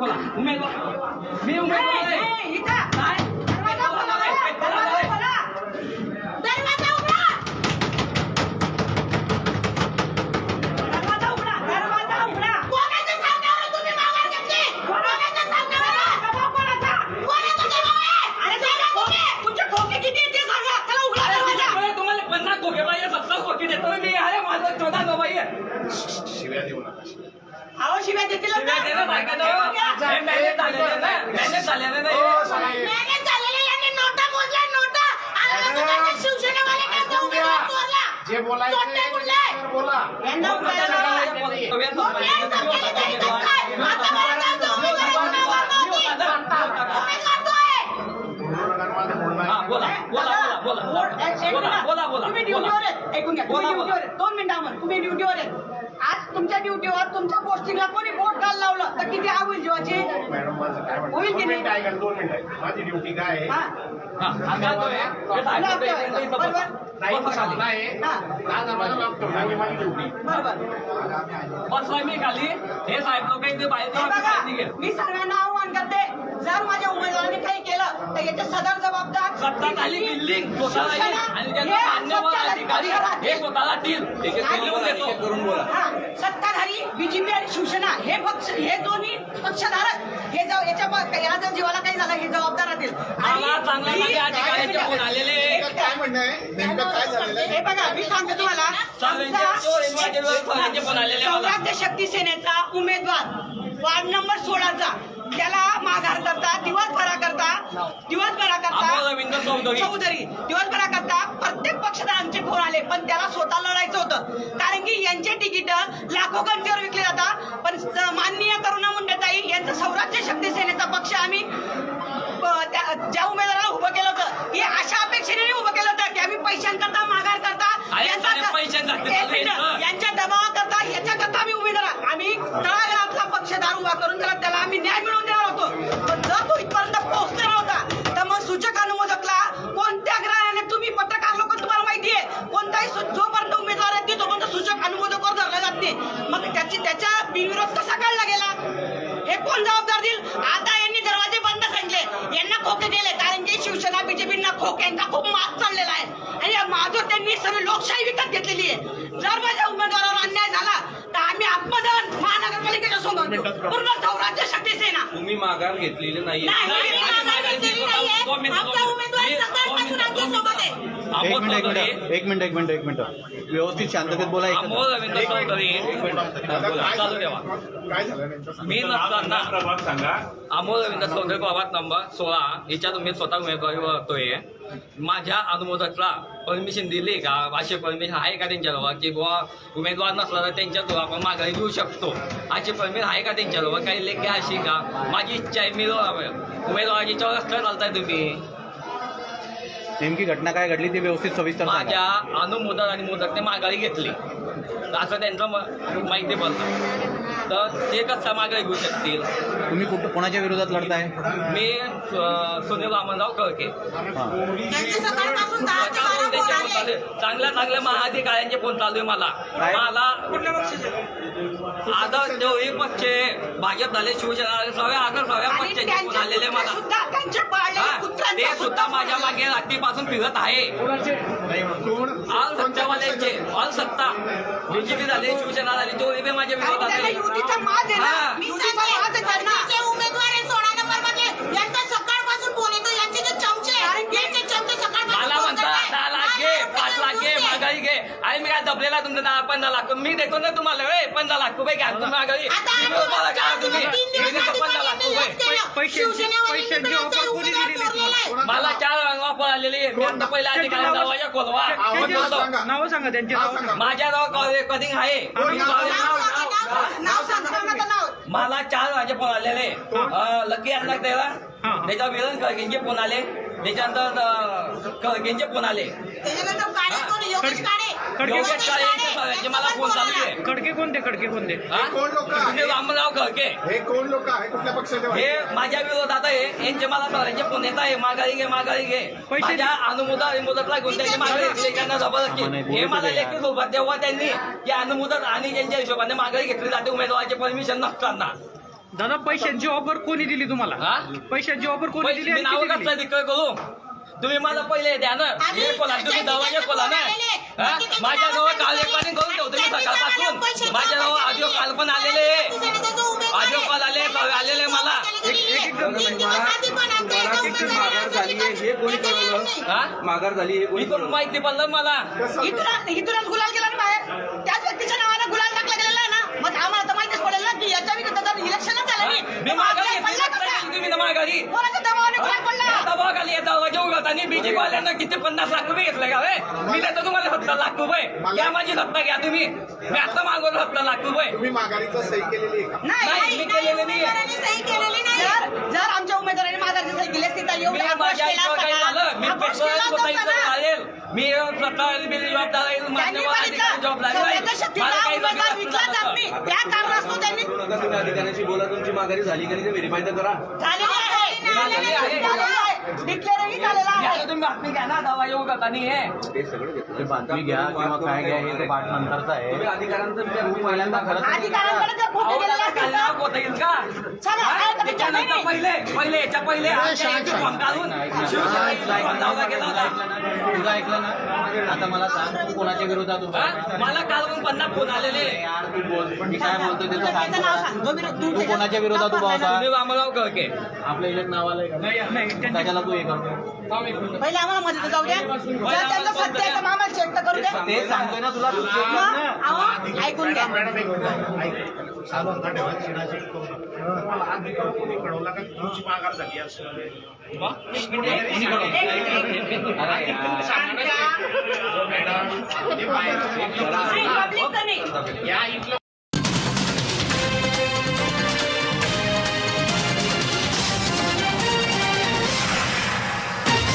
मिनिटं दरवाजा खोला. उमेदवार मी उमेदवार आहे. काय? अरे तुम्हाला पन्नास खोके पाहिजे सत्तर खोके देतो मी अरे माझं चौदा नवाई आहे शिव्या देऊ नका शिवाय दे ना बायका तो. हे मॅनेज झालेलं ना मॅनेज झालेलं नाही हो, साहेब. जे बोलायचं आहे ते त्याच्यावर बोला हा, बोला बोला बोला बोला बोला बोला तुम्ही. ड्युटीवर आहेत. दोन मिनिटांवर तुम्ही ड्युटीवर आहेत. आज तुमच्या ड्युटीवर तुमच्या पोस्टिंगला कोणी बोट घाल लावलं तर किती आग होईल जीवाची? मॅडम माझं काय म्हणतो होईल की दोन नाही? मिनिटं ऐका दोन मिनिटं माझी ड्युटी काय आहे? हा. हा. हे. नाही हा. आज आम्हाला माझी ड्युटी. बरोबर. मी खाली. हे साहेब लोक इथे बाहेर हे बघा. मी सगळ्यांना आव्हान करते जर माझ्या उमेदवाराने काही केलं तर याचे सदर जबाबदार. सत्ताखाली बिल्डिंग स्वतःला आणि त्यांना मान्यवर अधिकारी हे स्वतःला हे हा, सत्ताधारी बीजेपी आणि शिवसेना हे पक्ष हे दोन्ही पक्षधारक हे जाऊ याच्या या जर जीवाला काही झालं हे जबाबदार राहतील ही- माझ्या अधिकाऱ्यांचे फोन आलेले काय म्हणणं आहे? नेमकं काय झालेलं आहे? हे बघा मी सांगतो तुम्हाला. शक्ती सेनेचा उमेदवार वार्ड नंबर सोळाचा त्याला माघार करता दिवसभरा चौधरी. चौधरी दिवसभरा करता प्रत्येक पक्षांचे फोन आले पण त्याला स्वतः लढायचं होतं कारण की यांचे तिकीट लाखो गंजीवर विकले जातात पण माननीय करुणा मुंडेताई यांचा सौराष्ट्र शक्ती सेनेचा पक्ष आम्ही ज्या उमेदवाराला उभं केलं होतं हे अशा अपेक्षेने उभं केलं होतं की आम्ही पैशांकरता माघार करता. यांच्या दबावाकरता याच्याकरता आम्ही उमेदवार आम्ही तळागाळातला पक्षधार उभा करून त्याला त्याला आम्ही न्याय मिळवून देणार होतो पण जर तो इथपर्यंत पोहोचला नव्हता तर मग सूचक अनुमोदकला कोणत्या ग्रहाने तुम्ही पत्रकार लोक तुम्हाला माहिती आहे कोणताही सु- जोपर्यंत उमेदवार आहे तोपर्यंत सूचक अनुमोदकावर धरला जात नाही मग त्याची बिनविरोध कसा काढला गेला? हे कोण जबाबदार देईल? आता यांनी दरवाजे बंद सांगितले. यांना खोके दिले. कारण की शिवसेना बीजेपींना खोक्यांचा खूप माग चाललेला आहे. आणि माझं त्यांनी सर्व लोकशाही विकत घेतलेली आहे. जर माझ्या उमेदवारावर अन्याय झाला तर आम्ही आत्मदान महानगरपालिकेच्या समोर. पूर्ण सौराज्य शक्ती सेना. तुम्ही माघार घेतलेली नाही, आमचा उमेदवार. सकाळपासून दोन मिनिटं, आमच्यासोबत आहे. एक अमोल मिनिट एक चौधरी मिनिट एक मिनिट एक मिनिट एक मिनिट. व्यवस्थित शांततेत बोला एकत्र. अमोल रवींद्र चौधरी चालू ठेवा. मी नसताना प्रभाग सांगा. अमोल रवींद्र चौधरी प्रभाग नंबर सोळा. याच्यात मी स्वतः उमेदवारी करतोय माझ्या अनुमोदकला परमिशन दिली का? अशी परमिशन आहे का त्यांच्याजवळ? की बुवा उमेदवार नसला तर त्यांच्याजवळ आपण माघारी घेऊ शकतो. अशी परमिशन आहे का त्यांच्याजवळ? काही लेखी अशी का? माझी इच्छा आहे मी उमेदवाराची रस्त्यावर चालताय तुम्ही. नेमकी घटना काय घडली ती व्यवस्थित सविस्तर माझ्या अनुमोदन अनुमोदक आणि मोदकने माघारी घेतली. तर असं त्यांचं म- माहिती पडलं तर ते कसं माघारी घेऊ शकतील तुम्ही कुठं कोणाच्या विरोधात लढताय मी अं, सुनील वामनराव कळके हा. त्यांचे सकाळपासून दहा ते बारा त्यांचे फोन फोन आले. चालू आहे. चांगल्या चांगल्या महाधिकाऱ्यांचे फोन चालू आहे मला काय? मला आदर देवळी पक्ष आहे, भाजप झाले शिवसेना झाले सगळ्या आदर सगळ्या आणि पक्षांचे फोन त्यांचे आलेले मला सुद्धा त्यांचे पाळलेले हा, कुत्र्यांचा ते सुद्धा माझ्या. मागे रात्रीपासून फिरत आहे कोण- ऑल सत्तावाल्यांचे ऑल सत्ता बीजेपी झाले शिवसेना झाली तो बी माझ्या विरोधात त्याला आहे. युतीचा माज आहे हा. ना युतीचा माज आहे त्यांना जे उमेदवार आहे सोळा नंबरमध्ये यांचा सकाळपासून फोन येतो यांचे जे चमचे आहेत, यांचे चमचे सकाळपासून मला फोन म्हणता करतायत. दहा लाख घे हा, पाच लाख घे हा, माघारी घे आणि मी काय दबलेला म्हणतात "दहा पंधरा लाख. मी देतो ना तुम्हाला. ए पंधरा लाख रुपये घ्या. तुम्ही माघारी आता तुम्ही मला काय तुम्ही तीन मी दिवस देतो आधी पंधरा लाख रुपये. मला चार ऑफर आलेली आहे मी आता पहिल्या अधिकारी खोलवा. सांगा. नाव सांगा त्यांचे. माझ्या नाव रेकॉर्डिंग आहे मला चार माझे फोन आलेले. अं, लकी यांना त्याला. त्याच्यावर विरण खळगेंचे फोन आले. त्याच्यानंतर खळगेंचे फोन आले. खडके- काळे मला फोन चालू आहे. खडके कोणते खडके कोणते? हा? कोण लोकं? तुम्ही रामराव खळके हे कोण लोक आहे कुठल्या पक्षाचे हे वाले? माझ्या विरोधात आहे. यांचे मला सगळ्यांचे फोन येत आहे. माघारी घे माघारी घे. पैसे- माझ्या अनुमोदन मुदतला घेऊन त्यांनी माघारी घेतली? त्यांना जबरदस्ती हे मला लेखी सोबत तेव्हा त्यांनी. की अनुमोदन आणि त्यांच्या हिशोबाने माघारी घेतली जाते. उमेदवाराचे परमिशन नसताना. दादा पैशांची ऑफर कोणी दिली तुम्हाला? हा? पैशांची ऑफर कोणी पैसे दिली मी आणि नाव किती दिली? तिकडे करू तुम्ही मला पहिले द्या ना. हे खोला तुम्ही दरवाजा खोला ना. हा? माझ्या जवळ काल रेकॉर्डिंग करून ठेवतो मी सकाळपासून. माझ्या जवळ ऑडिओ काल पण आलेले ऑडिओ कॉल आले आलेले मला. माघार झाली आहे हे कोणी कळवलं? हा? माघार झाली हे कोणी कळवलं माहिती पडलं मला? इथूनच गुलाल गेला ना बाहेर. त्याच व्यक्तीच्या नावानं गुलाल टाकला गेलेला आहे ना. मग आम्हाला तर माहितीच पडेल ना की याच्या विरुद्ध इलेक्शनच झालं मी माघारी माघारी. कोणाच्या दबावाने गुलाल पडला दबावाखाली येता दरवाजा उघडताना बीजेपी वाल्यांना किती पन्नास लाख रुपये घेतले का रे मी देतो तुम्हाला सत्तर लाख रुपये. घ्या माझी सत्ता घ्या तुम्ही. मी आता मागवलं सत्तर लाख रुपये. तुम्ही माघारीचं सही केलेली आहे का? नाही मी केलेलं नाही. सही केलेली नाही. जर जर आमच्या उमेदवाराने माझा सही केली असती तर मी माझ्या असता काही का? झालं. मी का? राहील मी स्वतः बिल जबाबदार आहे त्यांनी मान्यवर सगळ्याच्या शक्तीला मला काही. त्या कारणास्तव त्यांनी अधिकाऱ्यांशी बोला तुमची माघारी झाली का नाही ते व्हेरीफाय तर करा. डिक्लेअरही झालेला आहे तुम्ही बातमी घ्या ना ते सगळं घेतलं बातमी घ्या किंवा काय घ्या हे आहे तुम्ही अधिकाऱ्यांचं विचार पहिल्यांदा अधिकाऱ्यांकडे खोटे होता येईल का चला, काय त्याच्यानंतर नाही. पहिले पहिले याच्या पहिले फॉर्म काढून शिवसेनेचा फॉर्म लावला गेला होता ऐकलं ना आता मला सांग तू कोणाच्या विरोधात उभा आहे? हा? मला कालवून पन्नास फोन आलेले. यार तू बोल. मी काय बोलतोय त्याचं सांग. तू कोणाच्या विरोधात उभा होता? तुम्ही रामराव कळके आपलं इलेक्ट नाव आलंय का? नाही त्याच्याला तू हे करतो पहिले आम्हाला मध्ये जाऊ द्या. जर त्यांचं सत्य आहे तर मग आम्हाला चेक तर करू द्या. ते सांगतोय ना तुला तू check कर मग, ना. अहो, ऐकून घ्या. यार. पब्लिक तर नाही